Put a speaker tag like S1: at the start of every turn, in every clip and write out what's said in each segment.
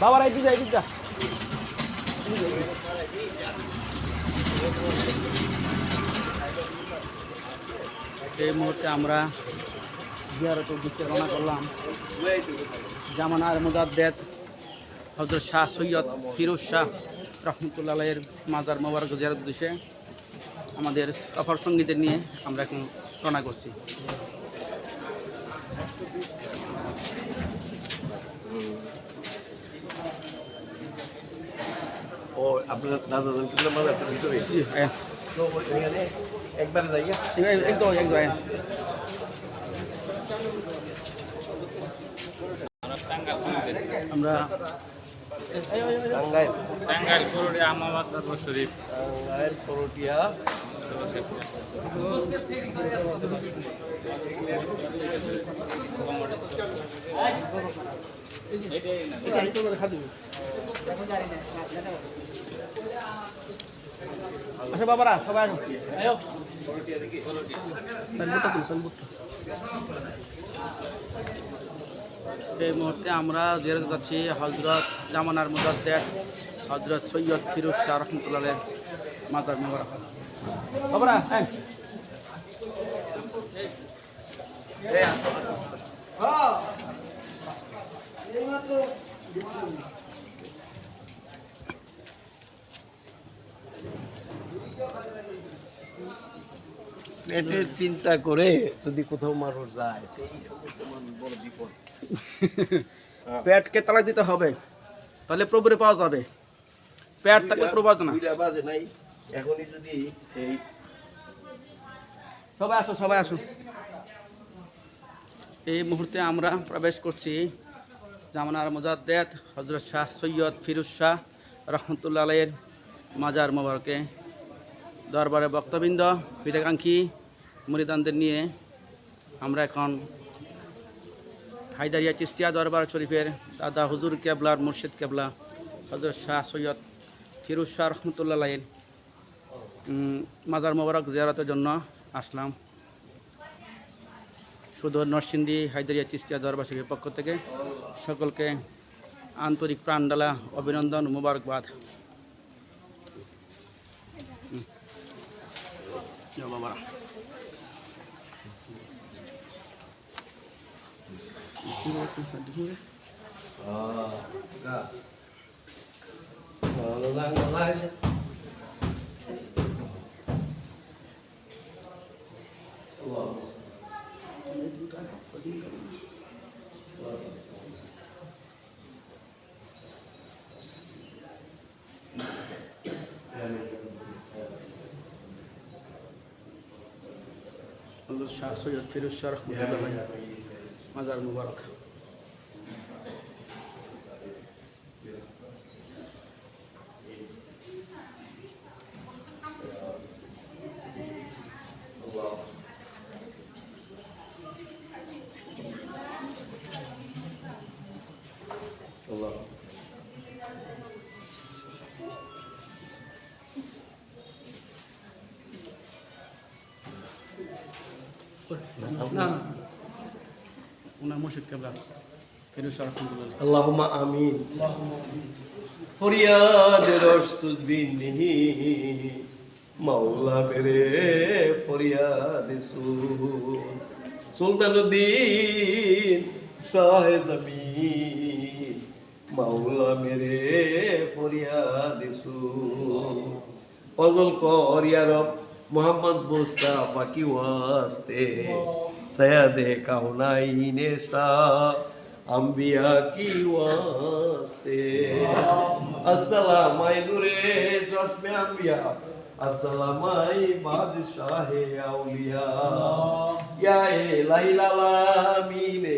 S1: বাবার এই দিকে, এই এই মুহূর্তে আমরা জিয়ারত উদ্দেশ্যে রওনা করলাম। জামানার মুদাদ্দেদ হজরত শাহ সৈয়দ ফিরোজ শাহ রহমতুল্লাহের মাজার মোবারক জিয়ারত উদ্দেশ্যে আমাদের সফর সঙ্গীদের নিয়ে আমরা এখন রওনা করছি।
S2: আপনার দাদা মাঝে একটা ভিতরে। তো এখানে একবারে জায়গা
S1: একদম একদম আমরা
S2: টাঙ্গাইল।
S3: টাঙ্গাইল পুরুলিয়া আহমাবাদ তারপর শরীফ।
S2: টাঙ্গাইল করটিয়া
S1: আচ্ছা বাবারা সবাই আসো। আয়ো। এই মুহূর্তে আমরা জেরে যাচ্ছি হজরত জামানার মুজাদ্দেদ হজরত সৈয়দ ফিরোজ শাহ রহমতুল্লাহ মাতার মোবারক। বাবারা হ্যাঁ।
S2: পেটের চিন্তা করে যদি কোথাও মানুষ যায় বড় বিপদ।
S1: পেটকে তালা দিতে হবে তাহলে প্রভুরে পাওয়া যাবে। পেট থাকলে আসবে না।
S2: বাজে নাই এখনই যদি এই
S1: সবাই আসো সবাই আসো। এই মুহূর্তে আমরা প্রবেশ করছি জামানার মুজাদ্দেদ হজরত শাহ সৈয়দ ফিরুজ শাহ রহমতুল্লাহ আলাইয়ের মাজার মোবারকে। দরবারে বক্তবৃন্দ বিদাকাঙ্ক্ষী মুরিদানদের নিয়ে আমরা এখন হায়দারিয়া চিস্তিয়া দরবার শরীফের দাদা হুজুর কেবলার মুর্শিদ কেবলা হজরত শাহ সৈয়দ ফিরুজ শাহ উম, মাজার মোবারক জিয়ারতের জন্য আসলাম। শুধু নরসিংদী হায়দারিয়া চিস্তিয়া দরবার শরীফের পক্ষ থেকে সকলকে আন্তরিক প্রাণডালা অভিনন্দন মুবারকবাদ। হজরত শাহ সৈয়দ ফিরোজ শাহ রহমতুল্লাহ মাজার মুবারক না না। ওনার মুর্শিদ কেবলা
S2: আল্লাহুম্মা আমিন। ফরিয়াদের অস্তুত বিন্দিহি মাওলা মেরে ফরিয়াদ সুলতানুদ্দিন শাহে জমিন মাওলা মেরে ফরিয়াদ ফজল কর ইয়া রব মোহাম্মদ মুস্তাফা কি ওয়াস্তে সৈয়দে কাউনাইনে শাহ আম্বিয়া কি ওয়াস্তে আসসালাম আই নূরে জসমে আম্বিয়া আসসালাম I বাদশাহে Auliya yeah Ilahi আলামিনে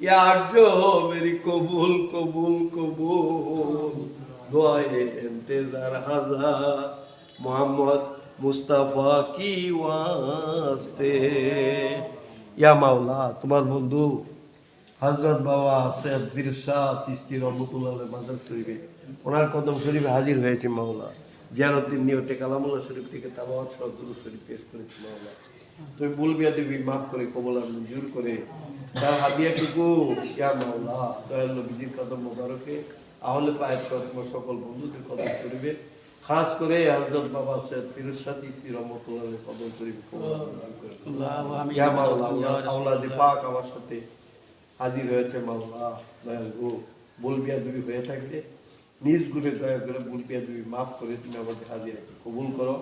S2: yeah আরজো Mary কবুল কবুল কবুল দোয়ায়ে ইন্তেজার হাজার মোহাম্মদ মুস্তাফা কি ওয়াস্তে? ইয়া মাওলা, তোমার বন্ধু হজরত বাবা সৈয়দ বীর শাহ চিস্তি রহমতুল্লাহ মাদার শরীফে ওনার কদম শরীফে হাজির হয়েছে মাওলা। জিয়ারুদ্দিন নিয়তে কালামুল্লাহ শরীফ থেকে তাবাওয়াত দুরূদ শরীফ পেশ করেছে মাওলা। তুমি বলবিয়া দেবী মাফ করে কবল আর মঞ্জুর করে তার হাদিয়াটুকু, ইয়া মাওলা, দয়াল নবীজির কদম মোবারকে আহলে পায়ের সকল বন্ধুদের কদম করিবে খাস করে হজরত বাবা সৈয়দ ফিরোজ শাহ চিশতি রহমতুল্লাহের কদম
S1: আল্লাহু
S2: ইয়া আওলাদে পাক আমার সাথে হাজির হয়েছে মাওলা দয়াল গো বলবিয়া হয়ে থাকলে নিজ গুণে দয়া করে বলবিয়া দুই মাফ করে তুমি আমাদের হাজিরাকে কবুল করো।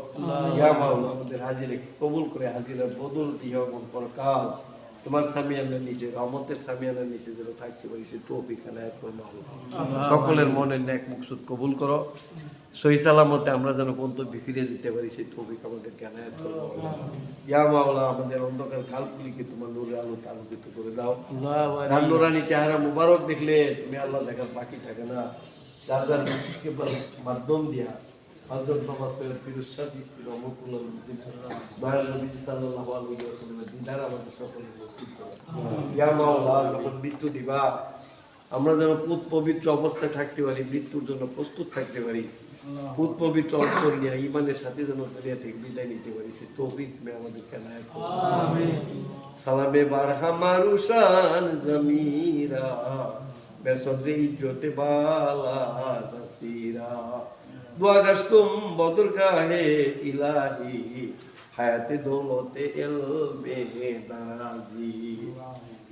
S2: ইয়া মাওলা আমাদের হাজিরাকে কবুল করে হাজিরা বদল দিয়ে এবং কাজ। তোমার সামিয়ানের নিচে রহমতের সামিয়ানের নিচে যেন থাকতে পারি সে তৌফিক এনায়েত করো সকলের মনের ন্যাক মুকসুদ কবুল করো। সহি সালামতে আমরা যেন গন্তব্যে ফিরে যেতে পারি সেই তৌফিক আমাদের জ্ঞানায়ত করো। ইয়া মাওলা আমাদের অন্ধকার কালগুলিকে তোমার নূরের আলো আলোকিত করে দাও। তার নুরানি চেহারা মুবারক দেখলে তুমি আল্লাহ দেখার বাকি থাকে না। যার যার মাধ্যম দিয়া হযরত বাবা সৈয়দ ফিরোজ শাহ চিশতি রহমতুল্লাহ দয়াল নবীজি সাল্লাল্লাহু আলাইহি ওয়াসাল্লামের দিদার আমাদের সকলের নসিব করো ইয়া মাওলা যখন মৃত্যু দিবা আমরা যেন পুত পবিত্র অবস্থায় থাকতে পারি মৃত্যুর জন্য প্রস্তুত থাকতে পারি। পুত পবিত্র অন্তর নিয়ে ইমানের সাথে যেন দুনিয়া থেকে বিদায় নিতে পারি সে তৌফিক তুমি আমাদেরকে নায়ক সালামে বারহামারু শান জমিরা বেসদরে ইজ্জতে বালা নসিরা। দুয়া গস্তুম বদর কাহে ইলাহি, হায়াতে দৌলতে এলমে দারাজি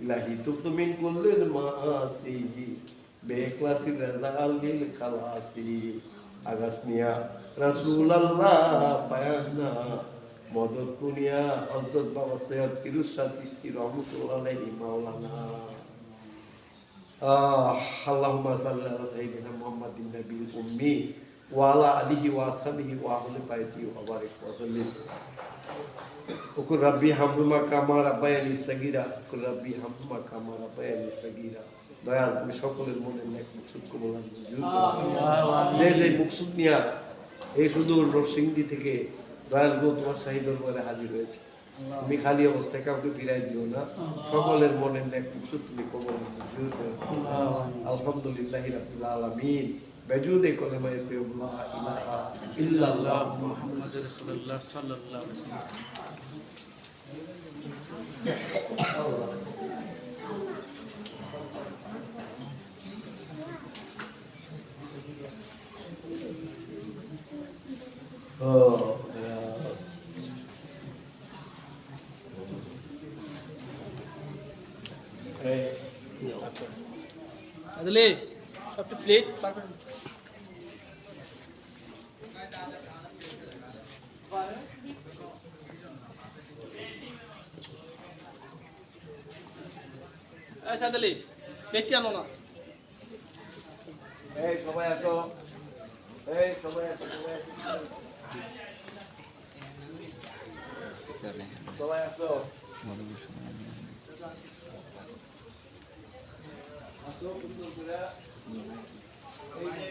S2: ইলাহি তুমিন কুল্লিল মাসি বেক্লাসি রাজাল গিল খালাসি। আগাসনিয়া রাসূলুল্লাহ পায়ানা মদত কুনিয়া হজরত বাবা সৈয়দ ফিরুজ চিশতি রহমতুল্লাহ আলাইহি মাওলানা। আহ, আল্লাহুম্মা সাল্লি আলা সাইয়্যিদিনা মুহাম্মাদিন নাবিয়্যিল উম্মি। ওয়া আলা আলিহি ওয়া আসহাবিহি ওয়া আহলি বাইতিহি ওয়া বারিক ওয়া সাল্লিম ওকুর রাব্বি হামহুমা কামা রাব্বায়ানি সাগীরা ওকুর রাব্বি হামহুমা কামা রাব্বায়ানি সাগীরা দয়াল তুমি সকলের মনে মুকসুদ। যে যে মুকসুদ নিয়া এই সুদূর নরসিংদী থেকে দয়াল গো তোমার শাহী দরবারে হাজির হয়েছে তুমি খালি অবস্থায় কাউকে ফিরাই দিও না সকলের মনের নেক মুকসুদ তুমি কবল মঞ্জুর বেজুদে কলেমায়ে প্রিয়ুল্লাহ ইলাহা ইল্লাল্লাহ
S1: মুহাম্মাদুর রাসূলুল্লাহ সাল্লাল্লাহু আলাইহি ওয়াসাল্লাম।
S4: আদলে সবটা প্লেট পার করে আচ্ছা আদলে প্লেটটি আনো না
S2: এই সবাই আসো এই সবাই আসো সবাই আসো সবাই আসো আসো সুন্দর করে এই যে